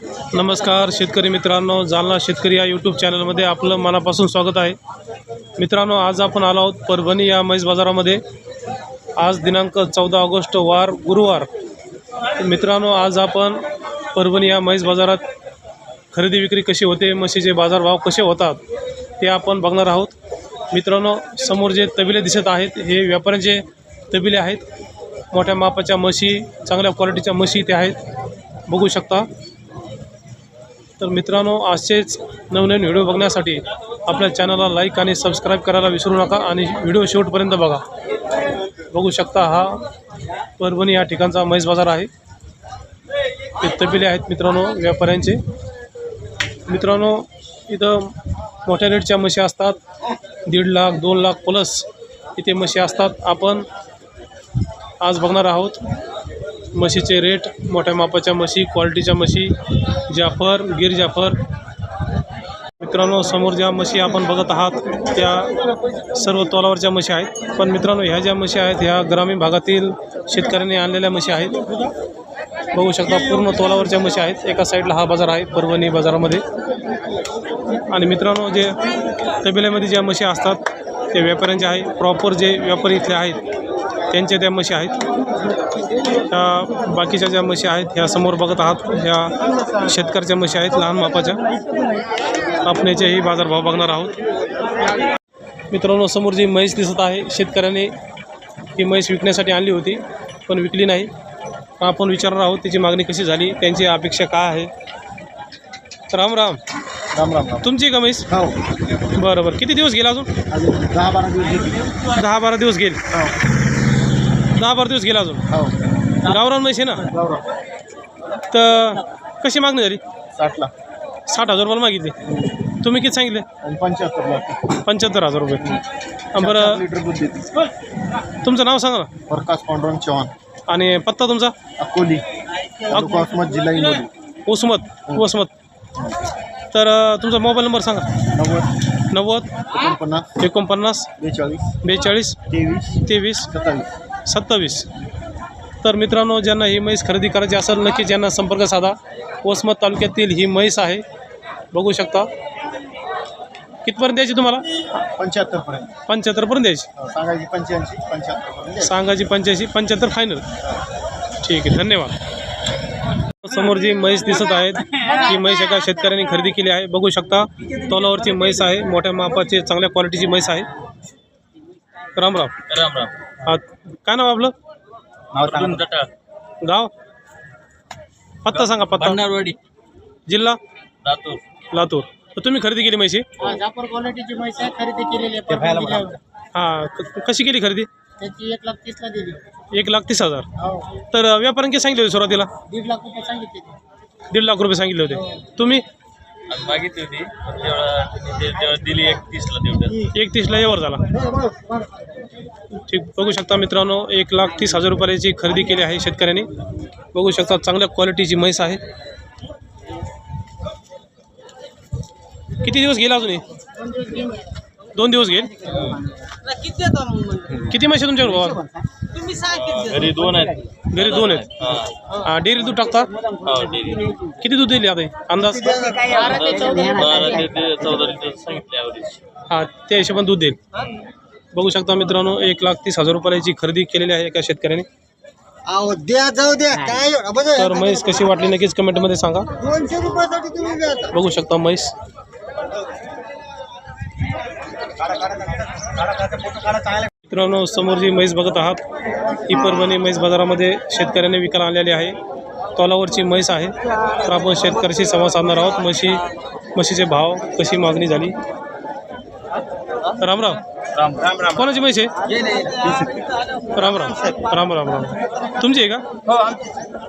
नमस्कार शेतकरी मित्रांनो जालना शेतकरी या यूट्यूब चॅनलमध्ये आपलं मनापासून स्वागत आहे. मित्रांनो आज आपण आलो आहोत परभणी या म्हैस बाजारामध्ये. आज दिनांक चौदा ऑगस्ट वार गुरुवार. मित्रांनो आज आपण परभणी या म्हैस बाजारात खरेदी विक्री कशी होते म्हशीचे बाजारभाव कसे होतात ते आपण बघणार आहोत. मित्रांनो समोर जे तबिले दिसत आहेत हे व्यापाऱ्यांचे तबिले आहेत. मोठ्या मापाच्या म्हशी चांगल्या क्वालिटीच्या म्हशी ते आहेत. बघू शकता. तर मित्रांनो असेच नवनवीन व्हिडिओ बघण्यासाठी आपल्या चॅनलला लाईक आणि सबस्क्राईब करायला विसरू नका आणि व्हिडिओ शेवटपर्यंत बघा. बघू शकता हा परभणी या ठिकाणचा म्हैस बाजार आहे. ते तबिले आहेत मित्रांनो व्यापाऱ्यांचे. मित्रांनो इथं मोठ्या रेटच्या म्हशी असतात. दीड लाख दोन लाख प्लस इथे म्हशी असतात. आपण आज बघणार आहोत. म्हशीचे रेट मोठ्या मापाच्या म्हशी क्वालिटीच्या म्हशी जाफर गिर जाफर. मित्रांनो समोर ज्या म्हशी आपण बघत आहात त्या सर्व तोलावरच्या म्हशी आहेत. पण मित्रांनो ह्या ज्या म्हशी आहेत ह्या ग्रामीण भागातील शेतकऱ्यांनी आणलेल्या म्हशी आहेत. बघू शकता पूर्ण तोलावरच्या म्हशी आहेत. एका साईडला हा बाजार आहे परभणी बाजारामध्ये. आणि मित्रांनो जे तबेल्यामध्ये ज्या म्हशी असतात ते व्यापाऱ्यांचे आहे. प्रॉपर जे व्यापारी इथले आहेत त्यांच्या त्या म्हशी आहेत. त्या बाकीच्या ज्या म्हशी आहेत ह्या समोर बघत आहात. ह्या शेतकऱ्याच्या म्हशी आहेत लहान मापाच्या. आपण याचेही बाजारभाव बघणार आहोत. मित्रांनो समोर जी म्हैस दिसत आहे शेतकऱ्याने ही म्हैस विकण्यासाठी आणली होती पण विकली नाही. आपण विचारणार आहोत त्याची मागणी कशी झाली त्यांची अपेक्षा काय आहे? राम राम. राम राम तुमची का म्हैस? हो. बरं बरं. किती दिवस गेला अजून? दहा बारा दिवस दहा बारा दिवस गेले. हो. दहा बारा दिवस गेला अजून? हो. गावरान म्हैस आहे ना? तर कशी मागणी झाली? साठला साठ हजार रुपयाला मागितली. तुम्ही किती सांगितले? आणि पंच्याहत्तर लाख. पंच्याहत्तर हजार रुपये. बरं लिटर दूध देते. तुमचं नाव सांगा ना. प्रकाश पांडुरंग चव्हाण. आणि पत्ता तुमचा? अकोली. तालुका उस्मत जिल्हा हिंगोली. उस्मत. वसमत तर अं, तुमचा मोबाईल नंबर सांगा. नव्वद. नव्वद. एकोणपन्नास. एकोणपन्नास. बेचाळीस. बेचाळीस. तेवीस. तेवीस. सत्तावीस. सत्तावीस. तर मित्रांनो ज्यांना ही म्हैस खरेदी करायची असेल नक्की ज्यांना संपर्क साधा. वसमत तालुक्यातील ही म्हैस आहे. बघू शकता. कितपर्यंत द्यायची तुम्हाला? पंच्याहत्तर पर्यंत. पंच्याहत्तरपर्यंत द्यायची. हो, सांगायची पंच्याऐंशी पंच्याहत्तर पर्यंत सांगायची पंच्याऐंशी पंच्याहत्तर फायनल ठीक आहे धन्यवाद. समोर जी म्हैस दिसत आहेत ही म्हैस एका शेतकऱ्यांनी खरेदी केली आहे. बघू शकता तोलावरची म्हैस आहे. मोठ्या मापाची चांगल्या क्वालिटीची म्हैस आहे. राम राम राम राम हा काय नाव आपलं? नाव सांगा. जटा गाव? पत्ता सांगा पत्ता. भंडारवाडी जिल्हा? लातूर. लातूर. तर तुम्ही खरेदी केली म्हैशी? जापर क्वालिटीची म्हैस आहे खरेदी केलेली आहे. हां क- कशी केली खरेदी? त्याची एक लाख तीसला दिली. एक लाख तीस हजार. हो. तर व्यापाऱ्यांनी किती सांगितले होते सुरुवातीला? दीड लाख रुपये सांगितले ते. दीड लाख रुपये सांगितले होते. तुम्ही? आणि मागितली होती. पण तेवढा त्यांनी ते- तेव्हा दिली एक तीसला तेवढं. एक तीसला यावर झाला. ठीक बघू शकता मित्रांनो एक लाख तीस हजार रुपयाची खरेदी केली आहे शेतकऱ्यांनी. बघू शकता चांगल्या क्वालिटीची म्हैस आहे. किती दिवस गेला अजून हे? दोन दिवस गेल? किती म्हशी आहे तुमच्याकडे घरी दोन आहेत. घरी दोन आहेत. हा. हा डेअरी दूध टाकता? हा डेअरी किती दूध दिली आता हे? अंदाज? बारा ते चौदा बारा ते ते चौदा लिटर सांगितले ॲव्हरेज हा त्या हिशोबाने दूध देईल. बघू शकता मित्रांनो एक लाख तीस हजार रुपयाची खरेदी केलेली आहे एका शेतकऱ्याने. अहो द्या जाऊ द्या. काय बघा. तर म्हैस कशी वाटली नक्कीच कमेंटमध्ये सांगा. दोनशे रुपयासाठी तुम्ही द्या आता. बघू शकता म्हैस मित्रांनो समोर जी म्हैस बघत आहात ही परभणी म्हैस बाजारामध्ये शेतकऱ्याने विकायला आणलेली आहे. तोलावरची म्हैस आहे. तर आपण शेतकऱ्याशी संवाद साधणार आहोत. म्हशी म्हशीचे भाव कशी मागणी झाली? राम राम राम राम. राम कोणाची म्हैस आहे? राम राम. राम राम राम. तुमची आहे का? हो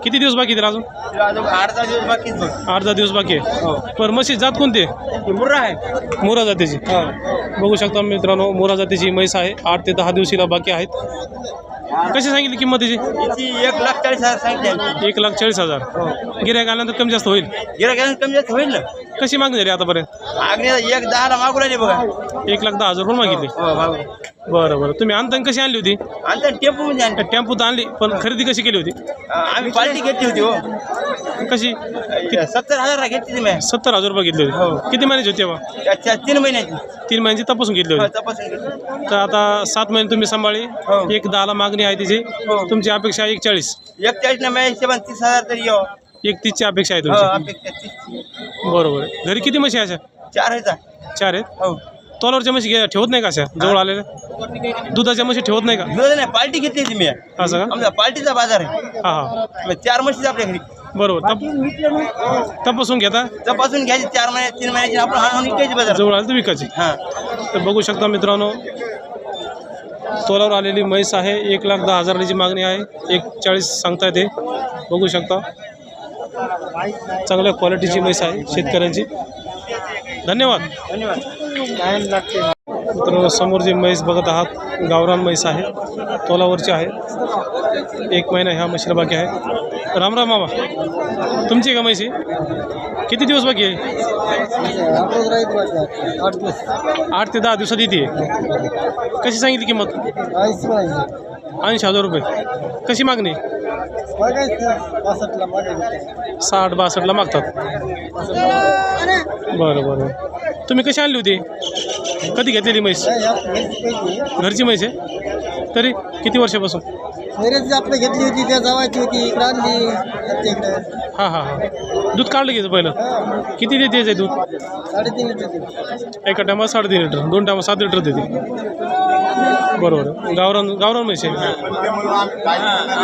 किती दिवस बाकी आहेत अजून? अर्धा दिवस आठ दहा दिवस बाकी आहे. बरं म्हशी जात कोणती? मुर्रा आहे. मोरा जातीची. बघू शकता मित्रांनो मोरा जातीची म्हैस आहे. आठ ते दहा दिवशीला बाकी आहेत. कशी सांगितली किंमत त्याची तिची एक लाख चाळीस हजार सांगितले एक लाख चाळीस हजार. गिऱ्हाईक आल्यानंतर कमी जास्त होईल? गिरा कमी जास्त होईल ना. कशी मागणी झाली आतापर्यंत? मागणी एक दहाला मागू राहिली बघा. एक लाख दहा हजार रुपये मागितली. हो मागू. बरं बरं. तुम्ही आणताना कशी आणली होती? आणि टेम्पो मध्ये आणली. त्या टेम्पोत आणली पण खरेदी कशी केली होती? आम्ही पार्टी घेतली होती हो. कशी? सत्तर हजार घेतली होती सत्तर हजार रुपये घेतले होते. किती महिन्याची होती तेव्हा? त्या- त्या तीन महिन्याची. तीन महिन्याची तपासून घेतली हो, होती तपासून घेतली. तर आता सात महिने तुम्ही सांभाळी. हो. एक दहाला मागणी आहे तिची. तुमची अपेक्षा आहे एक चाळीस एक चाळीस ना हिशोबाने तीस हजार तरी येऊ. एक तीसची अपेक्षा आहे हो तुमची. अपेक्षा तीस बरोबर. आहे. घरी किती म्हशी आहे अशा? चार हजार चार आहेत? हो. तोलावरच्या म्हशी घे- ठेवत नाही का अशा जवळ आलेल्या दुधाच्या म्हशी ठेवत नाही का? नाही पार्टी घेतली होती मी. असं का? आमचा पार्टीचा बाजार आहे. हां हां. चार म्हशीच आपल्या घरी. बरोबर. तप तपासून घेता? तपासून घ्यायची चार महिने तीन महिन्याची. आपण हाणून विकायची बाजार. जवळ आलं तर विकायची. हा. तर बघू शकता मित्रांनो तोलावर आलेली म्हैस आहे. एक लाख दहा हजाराची मागणी आहे. एक चाळीस सांगता येते. बघू शकता. चांगल्या क्वालिटीची म्हैस आहे शेतकऱ्यांची. धन्यवाद. मित्रांनो समोर जी म्हैस बघत आहात गावरान म्हैस आहे तोलावरची आहे. एक महिना ह्या म्हशीला बाकी आहे. राम राम मामा. तुमची का म्हैसी किती दिवस बाकी आहे? आठ ते दहा दिवसात येते. कशी सांगितली किंमत? ऐंशी हजार रुपये. कशी मागणी? साठ बासष्टला मागतात. बरं बरं. तुम्ही कशी आणली होती? कधी घेतलेली म्हैस? घरची म्हैस आहे? तरी किती वर्षापासून? आपलं घेतली होती त्या जावायची होती इकडे आणली. इकडे. हां हां हां. दूध काढलं घ्यायचं पहिलं? किती देते याचं दूध? साडेतीन लिटर एका टायमाला साडेतीन लिटर दोन टायमा सात लिटर देते. बरोबर. गावरान गावरान म्हैस आहे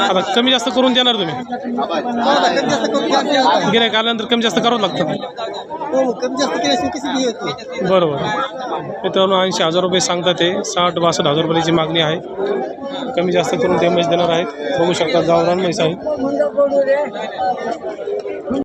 आता कमी जास्त करून देणार तुम्ही? कमी जास्त करून. गिऱ्हाईक आल्यानंतर कमी जास्त करावं लागतं. हो कमी जास्त केल्याशिवाय कशी बी होती. बरोबर. मित्रांनो ऐंशी हजार रुपये सांगतात ते साठ बासष्ट हजार रुपयाची मागणी आहे. कमी जास्त करून ते म्हैस देणार आहेत. बघू शकतात गावरान म्हैस आहे